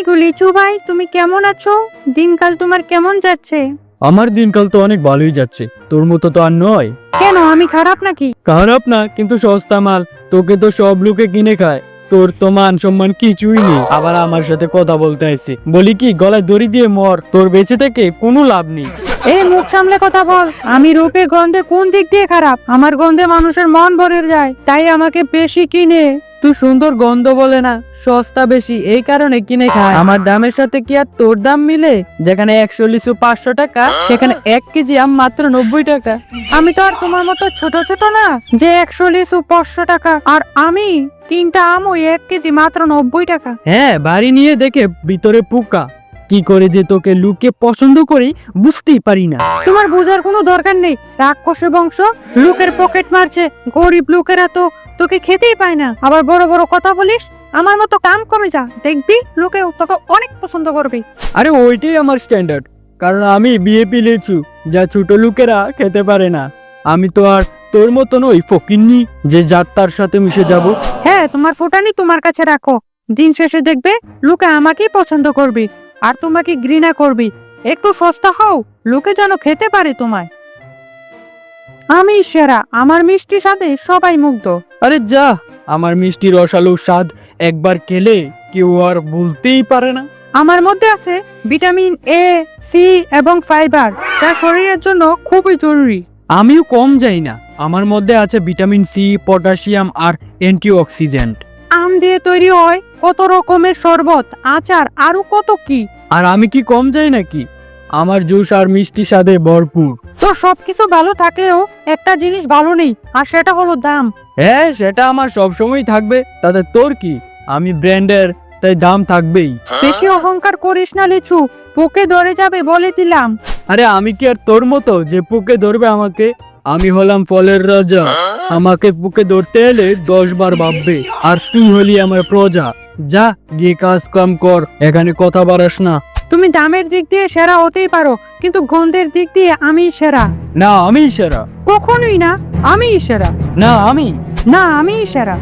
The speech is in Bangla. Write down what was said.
কি গো লিচু ভাই তুমি কেমন আছো? দিনকাল তোমার কেমন যাচ্ছে? আমার দিনকাল তো অনেক ভালোই যাচ্ছে। তোর মতো তো আর নয়। কেন আমি খারাপ নাকি? খারাপ না কিন্তু সস্তা মাল। তোকে তো সব লোকে কিনে খায়। তোর তো মান সম্মান কিছুই নেই। আবার আমার সাথে কথা বলতে আসছে বলি কি গলায় দড়ি দিয়ে মর। তোর বেঁচে থেকে কোনো লাভ নেই। এই মুখ সামলে কথা বল। আমি রূপে গন্ধে কোন দিক দিয়ে খারাপ? আমার গন্ধে মানুষের মন ভরে যায়। তাই আমাকে বেশি কিনে। তুই সুন্দর গন্ধ বলে না সস্তা বেশি এই কারণে কিনে খায়। আমার দামের সাথে কি আর তোর দাম মিলে? যেখানে একশো লিচু পাঁচশো টাকা সেখানে এক কেজি আম মাত্র নব্বই টাকা। আমি তো আর তোমার মতো ছোট ছোট না যে একশো লিচু পাঁচশো টাকা আর আমি তিনটা আম ওই এক কেজি মাত্র নব্বই টাকা। হ্যাঁ বাড়ি নিয়ে দেখে ভিতরে পোকা। কি করে যে তোকে লুকে পছন্দ করি বুঝতেই পারি না। তোমার বোঝার কোনো দরকার নেই রাক্ষসে বংশ লোকের পকেট মারছে গরিব লোকেরা তো তোকে খেতেই পায় না। আবার বড় বড় কথা বলিস আমার মতো কাম কমে যা। দেখবি লোকে তোকে অনেক পছন্দ করবে। আরে ওইটাই আমার স্ট্যান্ডার্ড কারণ আমি বিয়ে পিলেছু যা ছোট লোকেরা খেতে পারে না। আমি তো আর তোর মতন ওই ফকিন্নি যে যার তার সাথে মিশে যাব। হ্যাঁ তোমার ফুটানি তোমার কাছে রাখো। দিন শেষে দেখবে লোকে আমাকেই পছন্দ করবে। আর তোমাকে ঘৃণা করবে। একটু সস্তা হও লোকে যেন খেতে পারে তোমায়। আমি সেরা আমার মিষ্টি সাথে সবাই মুগ্ধ। আরে যা আমার মিষ্টি রসালো স্বাদ একবার খেলে কেউ আর বলতেই পারে না। আমার মধ্যে আছে ভিটামিন এ সি এবং ফাইবার যা শরীরের জন্য খুবই জরুরি। আমিও কম যাই না আমার মধ্যে আছে ভিটামিন সি পটাশিয়াম আর অ্যান্টিঅক্সিডেন্ট। আম দিয়ে তৈরি হয় কত রকমের শরবত আচার আরও কত কি? আর আমি কি কম যাই নাকি? আমার জুস আর মিষ্টি স্বাদে ভরপুর। তো সবকিছু ভালো থাকলেও একটা জিনিস ভালো নেই আর সেটা হলো দাম। হ্যাঁ সেটা আমার সবসময় থাকবে তাতে তোর কি? আমি ব্র্যান্ডের তাই দাম থাকবেই। বেশি অহংকার করিস না লিচু। পোকে ধরে যাবে বলে দিলাম। আরে আমি কি আর তোর মতো যে পুকে ধরবে আমাকে? আমি হলাম ফলের রাজা। আমাকে পুকে ধরতে এলে দশ বার ভাববে আর তুই হলি আমার প্রজা। যা গিয়ে কাজ কাম কর এখানে কথা বাড়াস না। তুমি দামের দিক দিয়ে সেরা হতেই পারো কিন্তু গন্ধের দিক দিয়ে আমি সেরা। না আমি সেরা। কখনোই না আমি সেরা। না আমি। না আমি সেরা।